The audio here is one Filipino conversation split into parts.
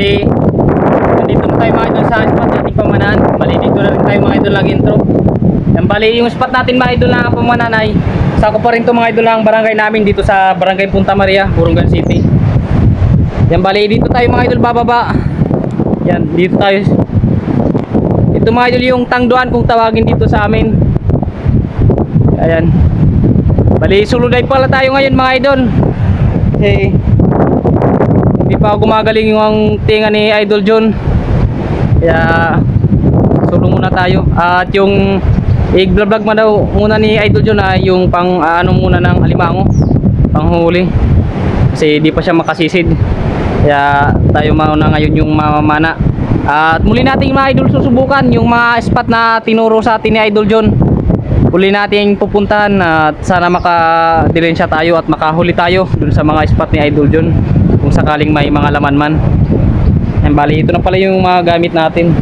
bali, nandito na tayo mga idol sa spot nating pamanan. Bali, dito na tayo mga idol nag-intro. Yan, bali, yung spot natin mga idol na pamanan ay, sako pa rin to mga idol ng barangay namin dito sa barangay Punta Maria, Burungan City. Yan, bali, dito tayo mga idol bababa. Yan, dito tayo. Ito mga idol yung tangduan kung tawagin dito sa amin. Ayan. Bali, suluday pala tayo ngayon mga idol. Kasi, hindi pa gumagaling yung tinga ni Idol John. Kaya, sulong muna tayo. At yung i-vlog mo daw muna ni Idol John ay yung pang ano muna ng alimango. Panghuli. Kasi di pa siya makasisid. Kaya tayo mauna ngayon yung mamamana. At muli nating mga idol susubukan yung mga spot na tinuro sa atin ni Idol John. Huli nating pupuntahan at sana makadilensya tayo at makahuli tayo dun sa mga spot ni Idol John kung sakaling may mga laman man. Yan, bali, ito na pala yung mga gamit natin.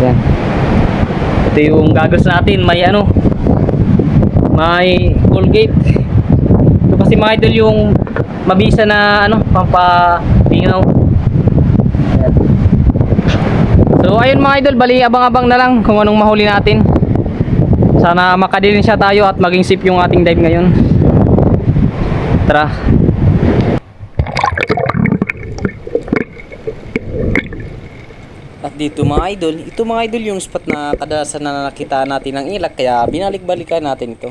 Yan. Ito yung goggles natin, may ano, may Colgate. Ito kasi mga idol yung mabisa na ano, pampalingaw. So ayun mga idol, bali abang-abang na lang kung anong mahuli natin. Sana makadilin siya tayo at maging safe yung ating dive ngayon. Tara. Dito mga idol, ito mga idol yung spot na kadalasan na nakita natin ng ilak kaya binalik-balikan natin ito.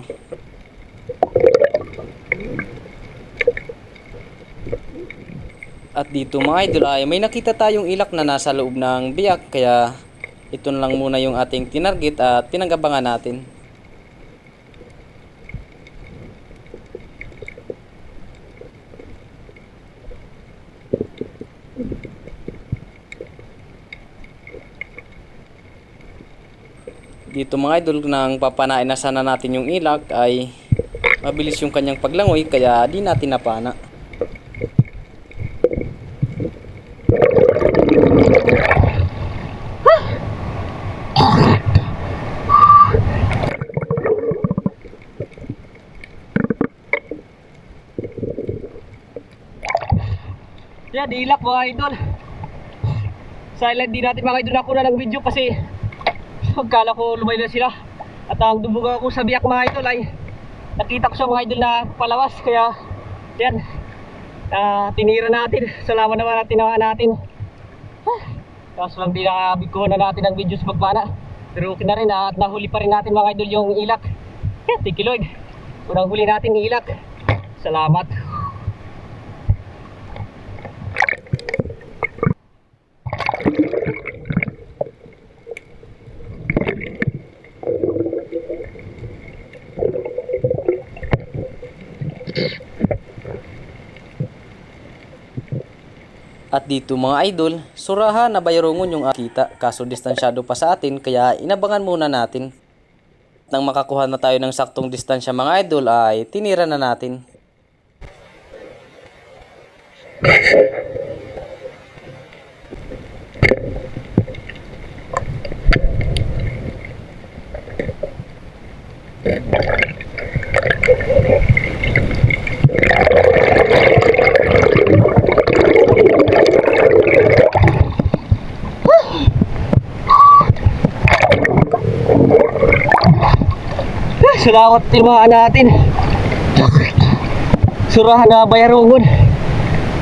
At dito mga idol ay may nakita tayong ilak na nasa loob ng biyak kaya ito lang muna yung ating tinarget at pinanggabangan natin. Dito mga idol nang papanain na sana natin yung ilak ay mabilis yung kanyang paglangoy kaya di natin napana. Yan, ilak mga idol. Silent di natin mga idol ako na ng video kasi Pagkala ko lumay na sila. At ang dumuga ako sa biyak mga idol ay nakita ko sa mga idol na palawas. Kaya yan. ah, tinira natin. Salamat naman natin naman natin. Ah, Kaso lang di nakabigkuhan na natin ang video sa pagpana. Pero okay na rin ah, at nahuli pa rin natin mga idol yung ilak. Yeah, Lord. Unang huli natin ilak. Salamat. At dito mga idol, surahan na bayrongon yung kita kaso distansyado pa sa atin kaya inabangan muna natin. Nang makakuha na tayo ng saktong distansya mga idol ay tinira na natin. Salamat tilmaan natin. Surahan na bayarungon.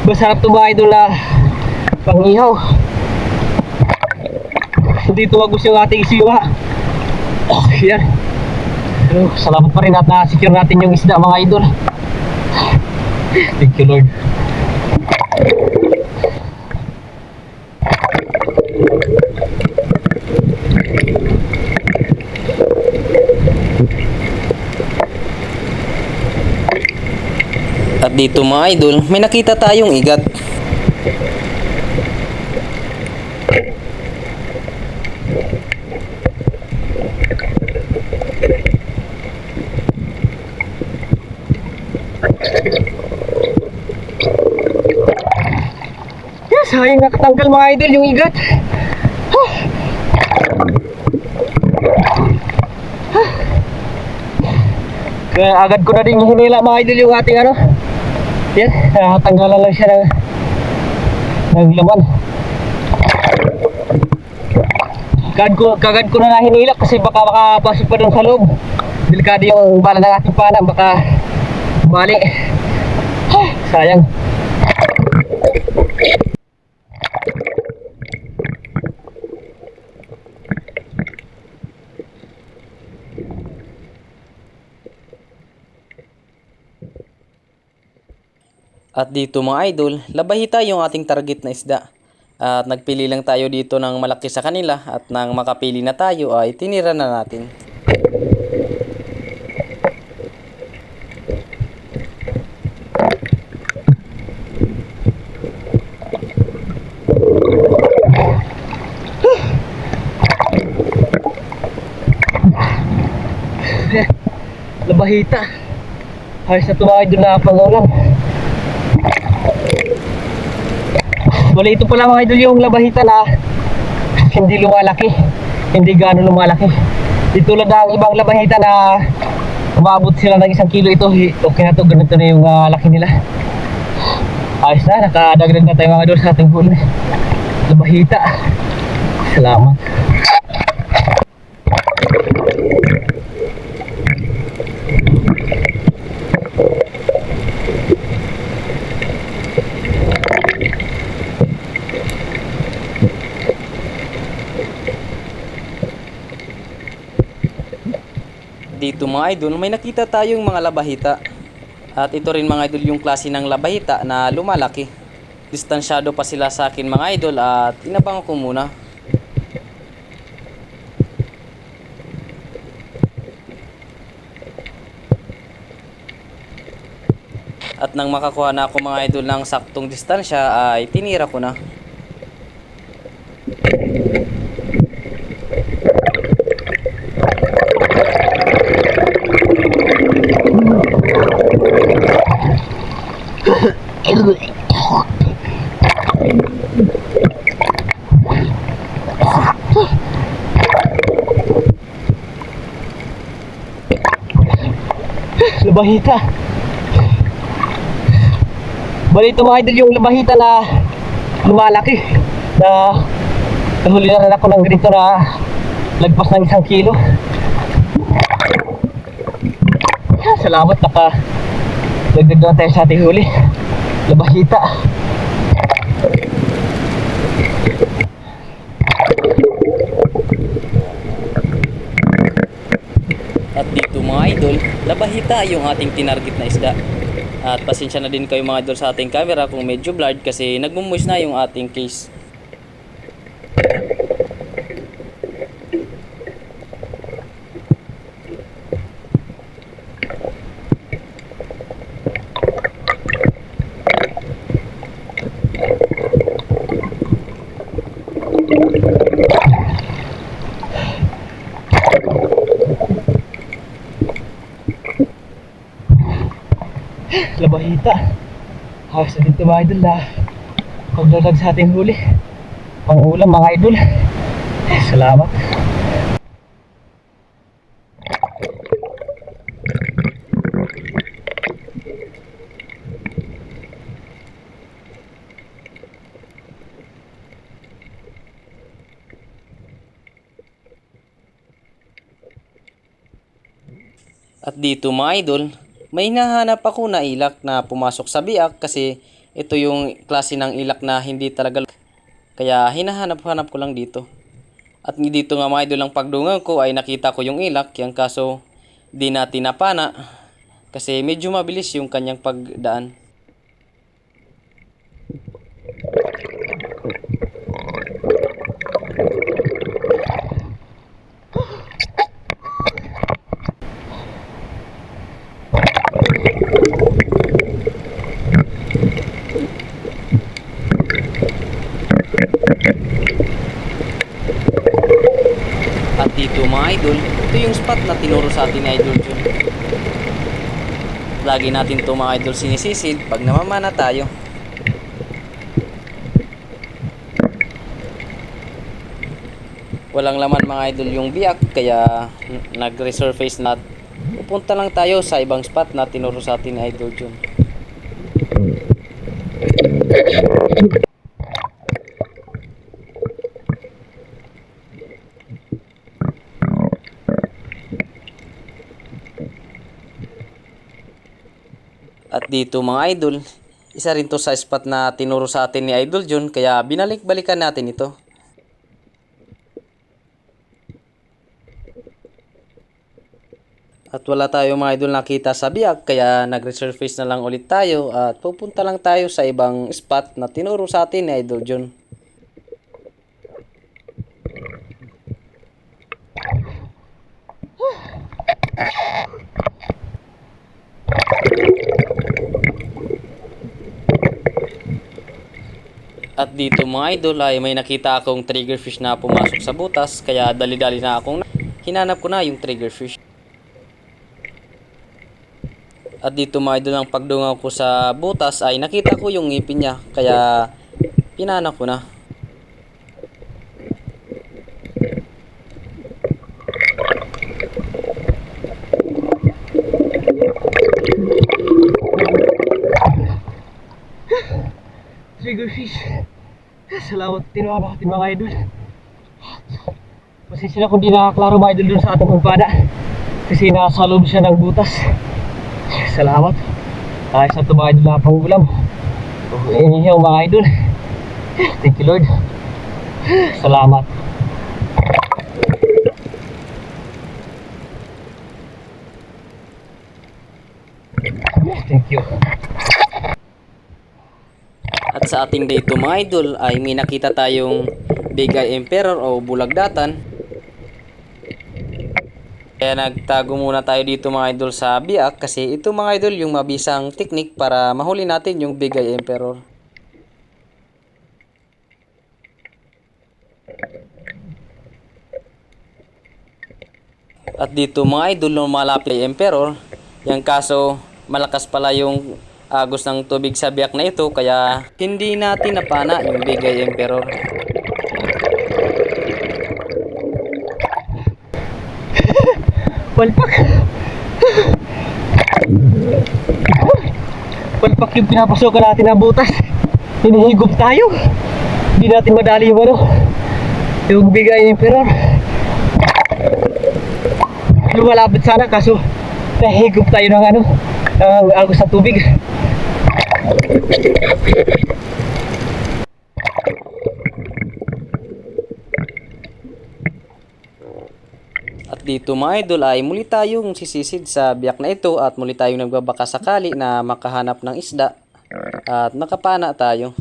Masarap ba idol na pangihaw. Hindi tumagos yung ating siwa. Yan. Pero salamat pa rin at na-secure natin yung isda mga idol. Thank you Lord. At dito mga idol, may nakita tayong igat. Yes, sayang nakatanggal mga idol yung igat. Huh. Huh. Kaya agad ko na din hinila mga idol yung ating ano. Yan, nakatanggalan lang siya ng ng laman. Kagad ko, kagad ko na hinilak kasi baka makapasok pa doon sa loob. Delikado yung bala ng ating pana, baka bali. Sayang. At dito mga idol, labahita yung ating target na isda. At nagpili lang tayo dito ng malaki sa kanila at nang makapili na tayo ay tinira na natin. Labahita. Ayos na tumakay doon na pangulang. Bali ito pala mga idol yung labahita na hindi lumalaki. Hindi gano'n lumalaki. Di tulad ng ibang labahita na umabot sila ng isang kilo ito. Okay na to, ganito na yung ah, laki nila. Ayos na, nakadagdag na tayo mga idol sa ating huli. Labahita. Salamat. Dito mga idol, may nakita tayong mga labahita. At ito rin mga idol yung klase ng labahita na lumalaki. Distansyado pa sila sa akin mga idol at inabang ko muna. At nang makakuha na ako mga idol ng saktong distansya ay tinira ko na. Labahita. Bali ito mga yung labahita na lumalaki. Na nahuli na rin ako ng ganito na lagpas ng isang kilo. Salamat naka dagdag na tayo sa ating huli. Labahita. At dito mga idol, labahita yung ating tinarget na isda. At pasensya na din kayo mga idol sa ating camera kung medyo blurred kasi nagmumuis na yung ating case. Labahita. Hawas na dito mga idol na pagdadag sa ating huli. Pang ulam mga idol. Salamat. At dito mga idol, may hinahanap ako na ilak na pumasok sa biak kasi ito yung klase ng ilak na hindi talaga kaya hinahanap-hanap ko lang dito. At dito nga mga idol ang pagdungan ko ay nakita ko yung ilak, yung kaso di natin napana kasi medyo mabilis yung kanyang pagdaan. At dito mga idol, ito yung spot na tinuro sa atin ni Idol Jun. Lagi natin to mga idol sinisisid pag namamana tayo. Walang laman mga idol yung biyak kaya nag-resurface na pupunta lang tayo sa ibang spot na tinuro sa atin ni Idol Jun. Dito mga idol, isa rin to sa spot na tinuro sa atin ni Idol John kaya binalik-balikan natin ito. At wala tayo mga idol nakita sa biyak kaya nag-resurface na lang ulit tayo at pupunta lang tayo sa ibang spot na tinuro sa atin ni Idol John. At dito mga idol ay may nakita akong triggerfish na pumasok sa butas kaya dali-dali na akong hinanap ko na yung triggerfish. At dito mga idol ang pagdungaw ko sa butas ay nakita ko yung ngipin niya kaya pinanak ko na. Triggerfish. Salamat tinawa natin mga idol. Pasensya na kung di nakaklaro mga idol dun sa ating kumpada. Kasi nasa loob siya ng butas. Salamat. Ayos na ito mga idol na pangulam. Oh, inihaw mga idol. Thank you Lord. Salamat. Thank you. Sa ating dito mga idol ay may nakita tayong Big Eye Emperor o Bulagdatan. Kaya nagtago muna tayo dito mga idol sa biak kasi ito mga idol yung mabisang technique para mahuli natin yung Big Eye Emperor. At dito mga idol lumalapit ay Emperor. Yung kaso malakas pala yung agos ng tubig sa biyak na ito kaya hindi natin napana yung Big Eye Emperor. Palpak! Palpak yung pinapasokan natin ng butas. Hinihigop tayo. Hindi natin madali yung ano. Yung bigay emperor. Lumalapit sana kaso nahigop tayo ng ano. Ng agos ng tubig. At dito mga idol ay muli tayong sisisid sa biyak na ito at muli tayong nagbabaka sakali na makahanap ng isda at makapana tayo.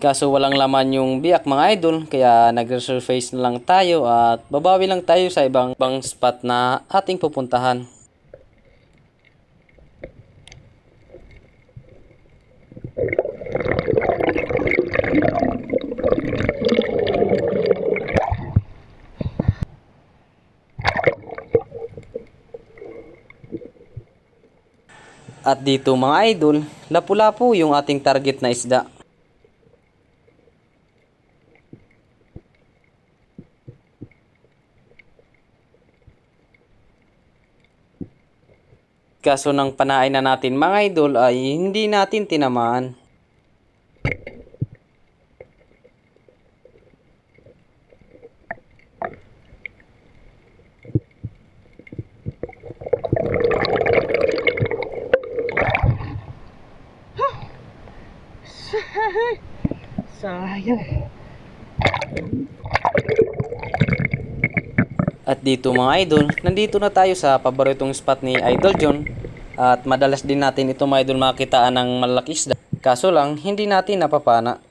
Kaso walang laman yung biyak mga idol kaya nag-resurface na lang tayo at babawi lang tayo sa ibang, ibang spot na ating pupuntahan. At dito mga idol, lapu-lapu yung ating target na isda. Kaso ng panain na natin mga idol ay hindi natin tinamaan. Sayang. At dito mga idol, nandito na tayo sa paboritong spot ni Idol John. At madalas din natin ito mga idol makitaan ng malaki isda. Kaso lang, hindi natin napapana.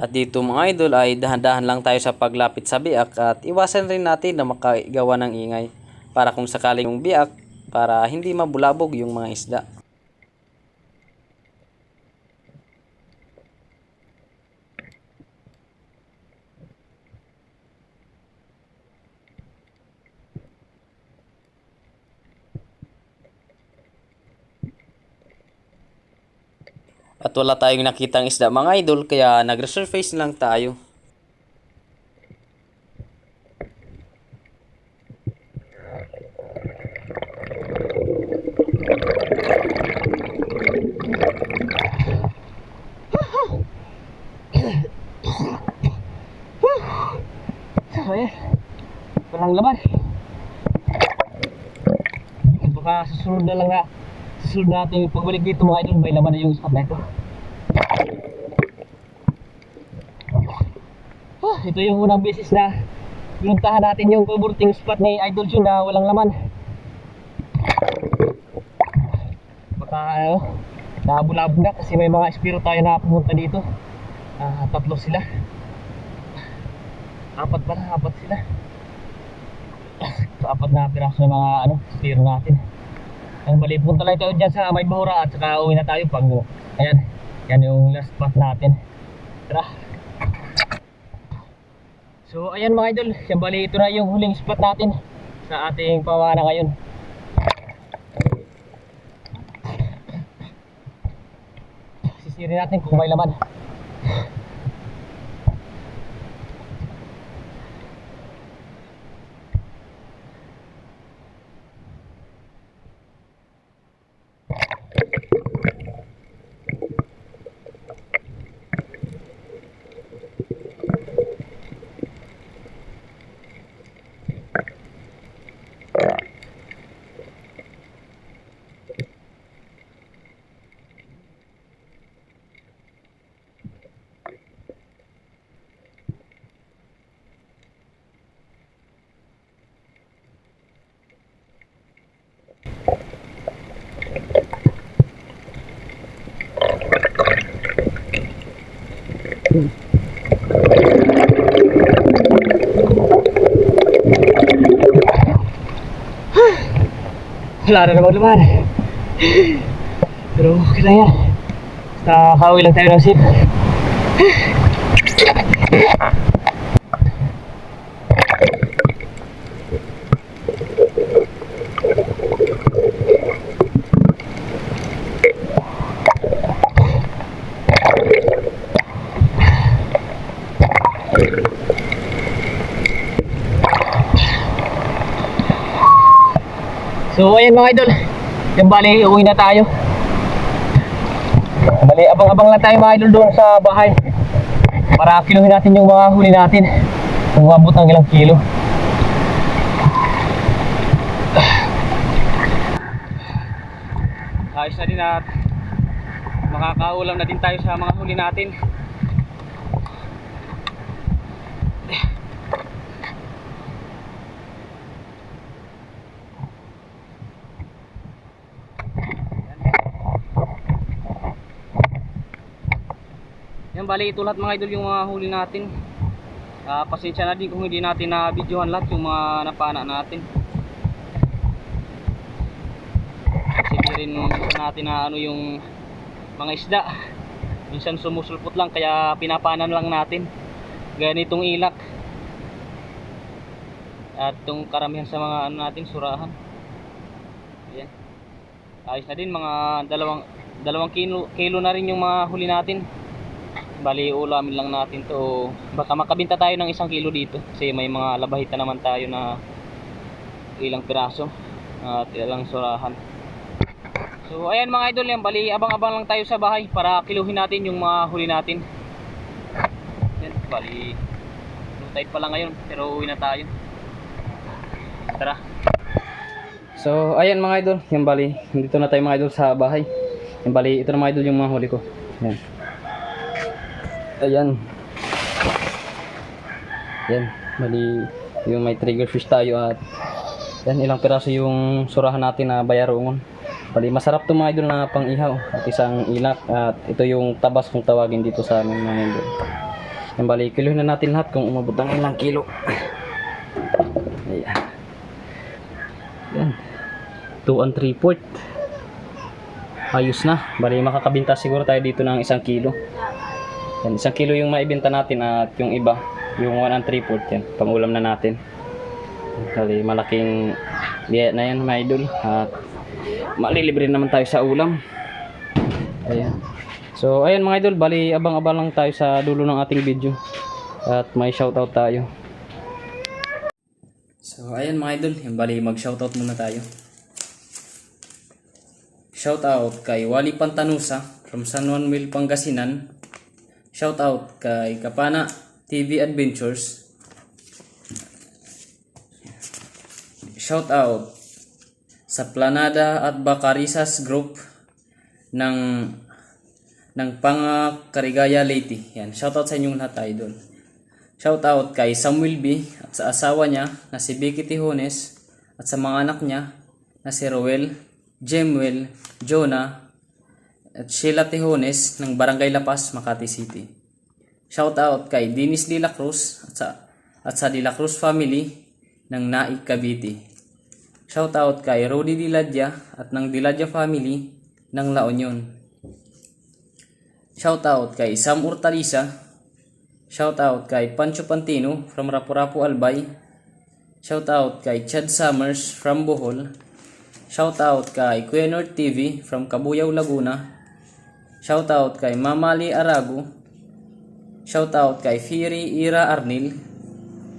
At dito mga idol ay dahan-dahan lang tayo sa paglapit sa biak at iwasan rin natin na makagawa ng ingay para kung sakaling yung biak para hindi mabulabog yung mga isda. At wala tayong nakitang isda mga idol kaya nag-resurface na lang tayo. Sayang. walang laman. Baka susunod na lang na natin yung pagbalik dito mga idol may laman na yung spot na ito. Ah, ito yung unang beses na pinuntahan natin yung paborting spot ni Idol Jun na walang laman. Baka ano, nabulabog na kasi may mga espiro tayo na pumunta dito. Ah, tatlo sila. Apat pala, apat sila. So, apat na piraso ng mga ano, espiro natin. Ang bali, punta lang tayo dyan sa may bahura at saka uwi na tayo pag ayan, yan yung last spot natin. Tara. So ayan mga idol, yan bali ito na yung huling spot natin sa ating pamana ngayon. Sisirin natin kung may laman. Wala na namang laman. Pero okay lang yan. Basta kauwi lang tayo ng sip. Mga idol. Yan bali, uwi na tayo. Bali, abang-abang lang tayo mga idol doon sa bahay. Para kiluhin natin yung mga huli natin. Umabot ng ilang kilo. Ayos na din at makakaulam na din tayo sa mga huli natin. Bali ito lahat mga idol yung mga huli natin. Ah, pasensya na din kung hindi natin na videohan lahat yung mga napana natin. Kasi di rin natin na ano yung mga isda. Minsan sumusulpot lang kaya pinapanan lang natin. Ganitong ilak. At itong karamihan sa mga ano natin surahan. Ayan. Ayos na din mga dalawang dalawang kilo, kilo na rin yung mga huli natin. Bali ulamin lang natin to. Baka makabinta tayo ng isang kilo dito kasi may mga labahita naman tayo na ilang piraso at ilang surahan. So ayan mga idol yan, bali abang-abang lang tayo sa bahay para kiluhin natin yung mga huli natin. Yan, bali tide pa lang ngayon pero uwi na tayo. Tara. So ayan mga idol, yan bali, dito na tayo mga idol sa bahay. Yan bali, ito na mga idol yung mga huli ko. Yan. Ayan. Yan, bali yung may trigger fish tayo at yan ilang piraso yung surahan natin na bayarongon. Bali masarap to mga idol na pang ihaw at isang ilak at ito yung tabas kung tawagin dito sa amin mga idol. Yan bali kilohin na natin lahat kung umabot ang ilang kilo. Ayan. Yan. 2 and 3 port. Ayos na. Bali makakabinta siguro tayo dito ng isang kilo. Yan, isang kilo yung maibenta natin at yung iba, yung 1 and 3 port yan. Pangulam na natin. Bali malaking biya na yan mga idol. At malilibre naman tayo sa ulam. Ayan. So ayan mga idol, bali abang-abang lang tayo sa dulo ng ating video. At may shoutout tayo. So ayan mga idol, yung bali mag-shoutout muna tayo. Shoutout kay Wally Pantanusa from San Juan Mil, Pangasinan. Shoutout kay Kapana TV Adventures. shout out sa Planada at Bacarisas Group ng ng Panga Carigaya Leyte. Yan, shout out sa inyong lahat idol. Shout out kay Samuel B at sa asawa niya na si Vicky Tijones at sa mga anak niya na si Roel, Jemuel, Jonah at Sheila Tijones ng Barangay Lapas, Makati City. Shout out kay Dennis De Cruz at sa, at sa De Cruz family ng Naik Cavite. Shout out kay Rudy Diladya at ng Diladya family ng La Union. Shout out kay Sam Urtalisa. Shout out kay Pancho Pantino from Rapu-Rapu Albay. Shout out kay Chad Summers from Bohol. Shout out kay Kuya North TV from Kabuyao, Laguna. Shout out kay Mamali Arago. Shout out kay Firi Ira Arnil.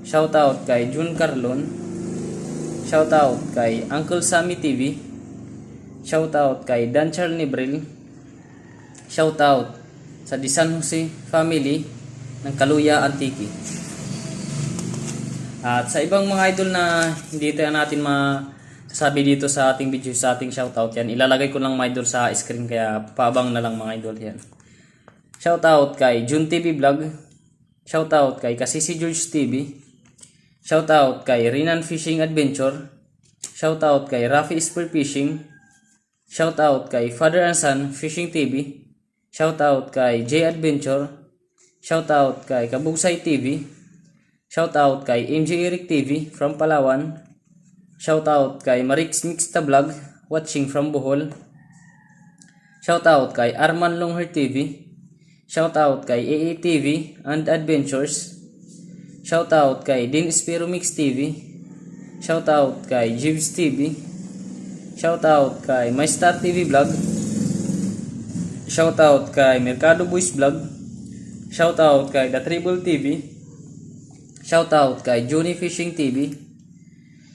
Shout out kay Jun Carlon. Shout out kay Uncle Sammy TV. Shout out kay Dan Charnibril. Shout out sa Di Jose family ng Kaluya Antique. At sa ibang mga idol na hindi tayo natin masasabi dito sa ating video, sa ating shoutout yan, ilalagay ko lang mga idol sa screen kaya paabang na lang mga idol yan. Shoutout kay Jun TV Vlog. Shoutout kay Kasisi George TV. Shoutout kay Rinan Fishing Adventure. Shoutout kay Rafi Spear Fishing. Shoutout kay Father and Son Fishing TV. Shoutout kay J Adventure. Shoutout kay Kabugsay TV. Shoutout kay MJ Eric TV from Palawan. Shoutout kay Marix Mixta Vlog watching from Bohol. Shoutout kay Arman Longher TV. Shoutout kay AA TV and Adventures. Shoutout kay Din Espiro Mix TV. Shoutout kay Jibs TV. Shoutout kay My Star TV Vlog. Shoutout kay Mercado Boys Vlog. Shoutout kay The Tribal TV. Shoutout kay Johnny Fishing TV.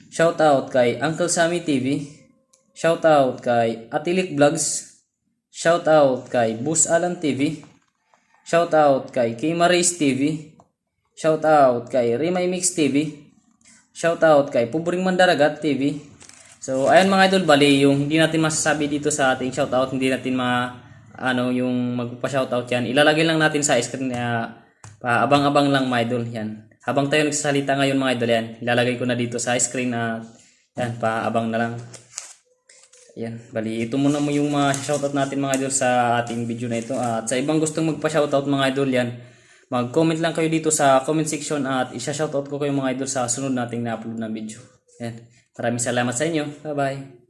Shoutout kay Uncle Sammy TV. Shoutout kay Atilik Vlogs. Shoutout kay Bus Alan TV. Shoutout kay Kima Race TV. Shoutout kay Rimay Mix TV. Shoutout kay Pubring Mandaragat TV. So, ayan mga idol, bali yung hindi natin masasabi dito sa ating shoutout, hindi natin ma ano yung magpa-shoutout yan. Ilalagay lang natin sa screen na pa abang-abang lang mga idol yan. Habang tayo nagsasalita ngayon mga idol yan, ilalagay ko na dito sa screen na yan, paabang na lang. Yan, bali ito muna mo yung mga shoutout natin mga idol sa ating video na ito. At sa ibang gustong magpa-shoutout mga idol yan, mag-comment lang kayo dito sa comment section at isa-shoutout ko kayo mga idol sa sunod nating na-upload na video. Yan. Maraming salamat sa inyo. Bye-bye.